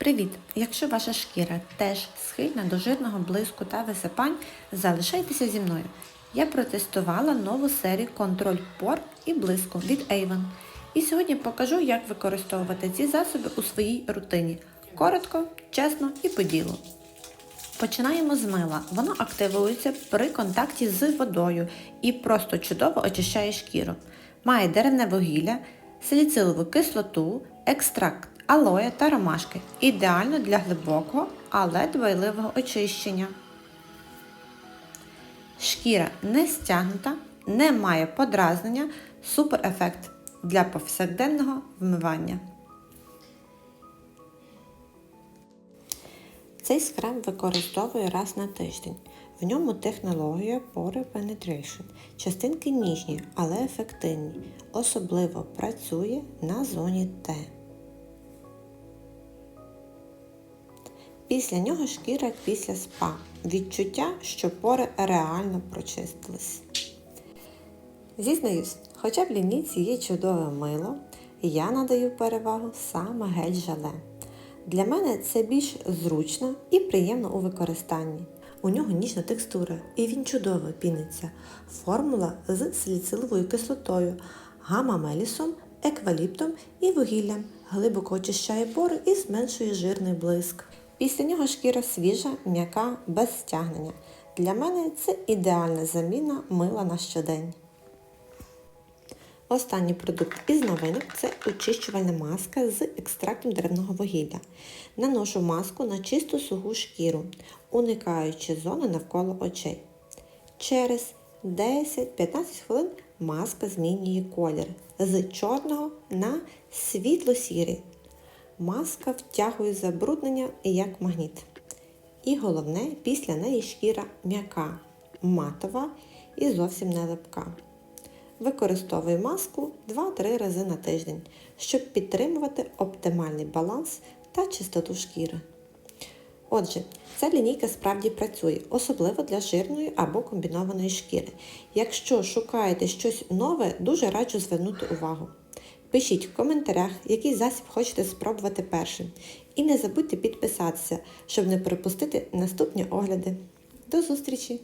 Привіт! Якщо ваша шкіра теж схильна до жирного блиску та висипань, залишайтеся зі мною. Я протестувала нову серію контроль пор і блиску від Avon. І сьогодні покажу, як використовувати ці засоби у своїй рутині. Коротко, чесно і по ділу. Починаємо з мила. Воно активується при контакті з водою і просто чудово очищає шкіру. Має деревне вугілля, саліцилову кислоту, екстракт алоє та ромашки. Ідеально для глибокого, але дбайливого очищення. Шкіра не стягнута, не має подразнення, супер ефект для повсякденного вмивання. Цей скраб використовую раз на тиждень. В ньому технологія Pore Penetration. Частинки ніжні, але ефективні. Особливо працює на зоні Т. Після нього шкіра як після спа. Відчуття, що пори реально прочистились. Зізнаюсь, хоча в лінійці є чудове мило, я надаю перевагу саме гель-жале. Для мене це більш зручно і приємно у використанні. У нього ніжна текстура і він чудово піниться. Формула з саліциловою кислотою, гамма-мелісом, екваліптом і вугіллям. Глибоко очищає пори і зменшує жирний блиск. Після нього шкіра свіжа, м'яка, без стягнення. Для мене це ідеальна заміна мила на щодень. Останній продукт із новинок це очищувальна маска з екстрактом деревного вугілля. Наношу маску на чисту суху шкіру, уникаючи зони навколо очей. Через 10-15 хвилин маска змінює колір з чорного на світло-сірий. Маска втягує забруднення як магніт. І головне, після неї шкіра м'яка, матова і зовсім не липка. Використовую маску 2-3 рази на тиждень, щоб підтримувати оптимальний баланс та чистоту шкіри. Отже, ця лінійка справді працює, особливо для жирної або комбінованої шкіри. Якщо шукаєте щось нове, дуже раджу звернути увагу. Пишіть в коментарях, який засіб хочете спробувати першим. І не забудьте підписатися, щоб не пропустити наступні огляди. До зустрічі!